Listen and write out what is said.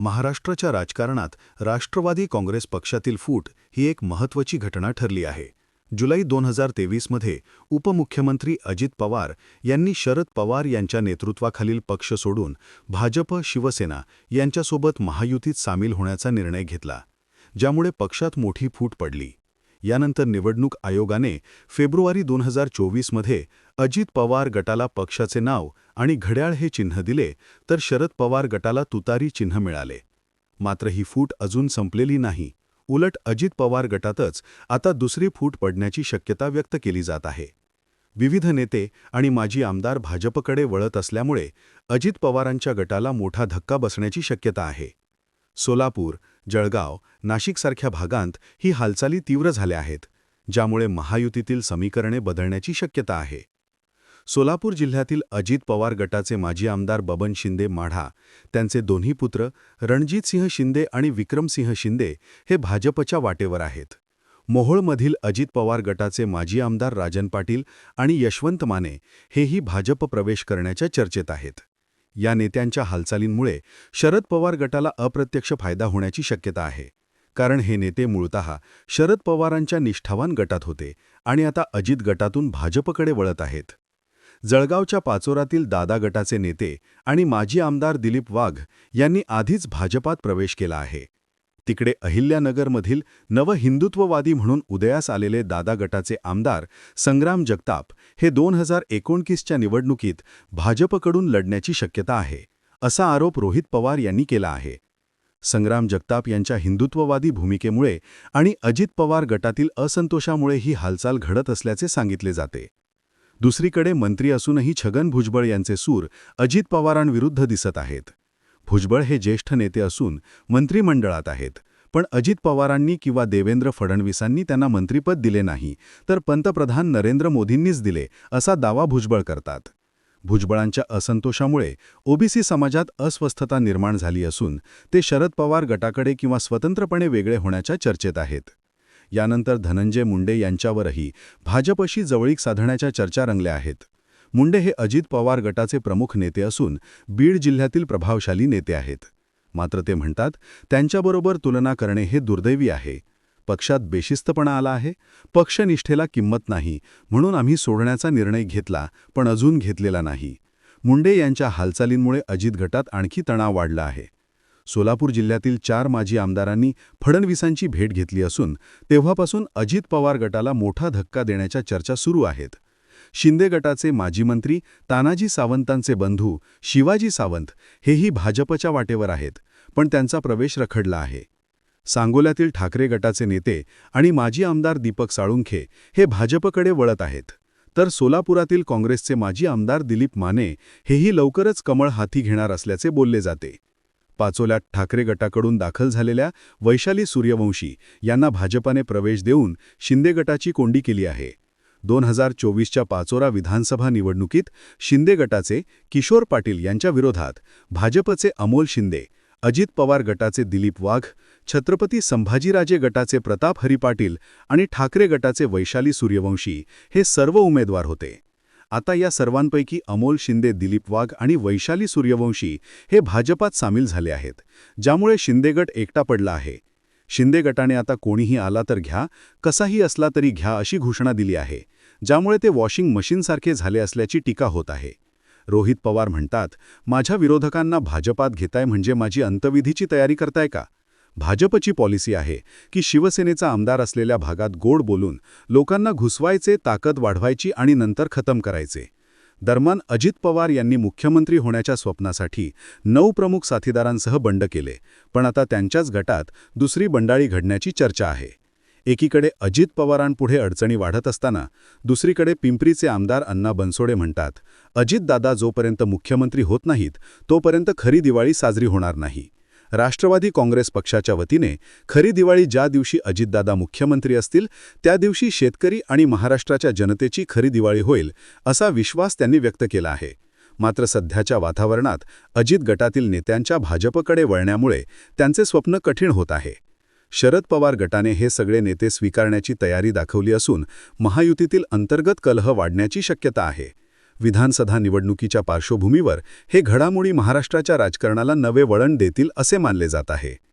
महाराष्ट्राच्या राजकारणात राष्ट्रवादी काँग्रेस पक्षातील फूट ही एक महत्त्वाची घटना ठरली आहे. जुलै दोन हजार तेवीसमध्ये उपमुख्यमंत्री अजित पवार यांनी शरद पवार यांच्या नेतृत्वाखालील पक्ष सोडून भाजप शिवसेना यांच्यासोबत महायुतीत सामील होण्याचा निर्णय घेतला ज्यामुळे पक्षात मोठी फूट पडली. यानंतर निवडणूक आयोगाने फेब्रुवारी दोन हजार चोवीसमध्ये अजित पवार गटाला पक्षाचे नाव आणि घड्याळ हे चिन्ह दिले तर शरद पवार गटाला तुतारी चिन्ह मिळाले. मात्र ही फूट अजून संपलेली नाही. उलट अजित पवार गटातच आता दुसरी फूट पडण्याची शक्यता व्यक्त केली जात आहे. विविध नेते आणि माजी आमदार भाजपकडे वळत असल्यामुळे अजित पवारांच्या गटाला मोठा धक्का बसण्याची शक्यता आहे. सोलापूर जळगाव नाशिकसारख्या भागांत ही हालचाली तीव्र झाल्या आहेत ज्यामुळे महायुतीतील समीकरणे बदलण्याची शक्यता आहे. सोलापूर जिल्ह्यातील अजित पवार गटाचे माजी आमदार बबन शिंदे माढा त्यांचे दोन्ही पुत्र रणजितसिंह शिंदे आणि विक्रमसिंह शिंदे हे भाजपच्या वाटेवर आहेत. मोहोळमधील अजित पवार गटाचे माजी आमदार राजन पाटील आणि यशवंत माने हेही भाजप प्रवेश करण्याच्या चर्चेत आहेत. या नेत्यांच्या हालचालींमुळे शरद पवार गटाला अप्रत्यक्ष फायदा होण्याची शक्यता आहे. कारण हे नेते मूळतः शरद पवारांच्या निष्ठावान गटात होते आणि आता अजित गटातून भाजपकडे वळत आहेत. जळगावच्या पाचोरातील दादा गटाचे नेते आणि माजी आमदार दिलीप वाघ यांनी आधीच भाजपात प्रवेश केला आहे. तिकडे अहिल्यानगरमधील नवहिंदुत्ववादी म्हणून उदयास आलेले दादा गटाचे आमदार संग्राम जगताप हे दोन हजार एकोणतीसच्या निवडणुकीत भाजपकडून लढण्याची शक्यता आहे असा आरोप रोहित पवार यांनी केला आहे. संग्राम जगताप यांच्या हिंदुत्ववादी भूमिकेमुळे आणि अजित पवार गटातील असंतोषामुळे ही हालचाल घडत असल्याचे सांगितले जाते. दुसरीकडे मंत्री असूनही छगन भुजबळ यांचे सूर अजित पवारांविरुद्ध दिसत आहेत. भुजबळ हे ज्येष्ठ नेते असून मंत्रिमंडळात आहेत. पण अजित पवारांनी किंवा देवेंद्र फडणवीसांनी त्यांना मंत्रिपद दिले नाही तर पंतप्रधान नरेंद्र मोदींनीच दिले असा दावा भुजबळ करतात. भुजबळांच्या असंतोषामुळे ओबीसी समाजात अस्वस्थता निर्माण झाली असून ते शरद पवार गटाकडे किंवा स्वतंत्रपणे वेगळे होण्याच्या चर्चेत आहेत. यानंतर धनंजय मुंडे यांच्यावरही भाजपशी जवळीक साधण्याच्या चर्चा रंगल्या आहेत. मुंडे हे अजित पवार गटाचे प्रमुख नेते असून बीड जिल्ह्यातील प्रभावशाली नेते आहेत. मात्र ते म्हणतात त्यांच्याबरोबर तुलना करणे हे दुर्दैवी आहे. पक्षात बेशिस्तपणा आला आहे. पक्षनिष्ठेला किंमत नाही. म्हणून आम्ही सोडण्याचा निर्णय घेतला पण अजून घेतलेला नाही. मुंडे यांच्या हालचालींमुळे अजित गटात आणखी तणाव वाढला आहे. सोलापूर जिल्ह्यातील चार माजी आमदारांनी फडणवीसांची भेट घेतली असून तेव्हापासून अजित पवार गटाला मोठा धक्का देण्याच्या चर्चा सुरू आहेत. शिंदे गटाचे माजी मंत्री तानाजी सावंतांचे बंधू शिवाजी सावंत हेही भाजपच्या वाटेवर आहेत पण त्यांचा प्रवेश रखडला आहे. सांगोल्यातील ठाकरे गटाचे नेते आणि माजी आमदार दीपक साळुंखे हे भाजपकडे वळत आहेत. तर सोलापुरातील काँग्रेसचे माजी आमदार दिलीप माने हेही लवकरच कमळ हाती घेणार असल्याचे बोलले जाते. पाचोल्यात ठाकरे गटाकडून दाखल झालेल्या वैशाली सूर्यवंशी यांना भाजपाने प्रवेश देऊन शिंदे गटाची कोंडी केली आहे. दोन हजार चोवीसच्या पाचोरा विधानसभा निवडणुकीत शिंदे गटाचे किशोर पाटील यांच्या विरोधात भाजपचे अमोल शिंदे अजित पवार गटाचे दिलीप वाघ छत्रपती संभाजीराजे गटाचे प्रताप हरी पाटील आणि ठाकरे गटाचे वैशाली सूर्यवंशी हे सर्व उमेदवार होते. आता या सर्वांपैकी अमोल शिंदे दिलीप वाघ आणि वैशाली सूर्यवंशी हे भाजपात सामील झाले आहेत ज्यामुळे शिंदे गट एकटा पडला आहे. शिंदे गटाने आता कोणीही आला तर घ्या कसाही असला तरी घ्या अशी घोषणा दिली आहे ज्यामुळे ते वॉशिंग मशीनसारखे झाले असल्याची टीका होत आहे. रोहित पवार म्हणतात माझ्या विरोधकांना भाजपात घेताय म्हणजे माझी अंतविधीची तयारी करताय का? भाजपची पॉलिसी आहे की शिवसेनेचा आमदार असलेल्या भागात गोड बोलून लोकांना घुसवायचे ताकद वाढवायची आणि नंतर खतम करायचे. दरम्यान अजित पवार यांनी मुख्यमंत्री होण्याच्या स्वप्नासाठी नऊ प्रमुख साथीदारांसह बंड केले. पण आता त्यांच्याच गटात दुसरी बंडाळी घडण्याची चर्चा आहे. एकीकडे अजित पवारांपुढे अडचणी वाढत असताना दुसरीकडे पिंपरीचे आमदार अण्णा बनसोडे म्हणतात अजितदादा जोपर्यंत मुख्यमंत्री होत नाहीत तोपर्यंत खरी दिवाळी साजरी होणार नाही. राष्ट्रवादी काँग्रेस पक्षाच्या वतीने खरी दिवाळी ज्या दिवशी अजितदादा मुख्यमंत्री असतील त्या दिवशी शेतकरी आणि महाराष्ट्राच्या जनतेची खरी दिवाळी होईल असा विश्वास त्यांनी व्यक्त केला आहे. मात्र सध्याच्या वातावरणात अजित गटातील नेत्यांच्या भाजपकडे वळण्यामुळे त्यांचे स्वप्न कठीण होत आहे. शरद पवार गटाने हे सगळे नेते स्वीकारण्याची तयारी दाखवली असून महायुतीतील अंतर्गत कलह वाढण्याची शक्यता आहे. विधानसभा निवडणुकीच्या पार्श्वभूमीवर हे घडामोडी महाराष्ट्राच्या राजकारणाला नवे वळण देतील असे मानले जात आहे.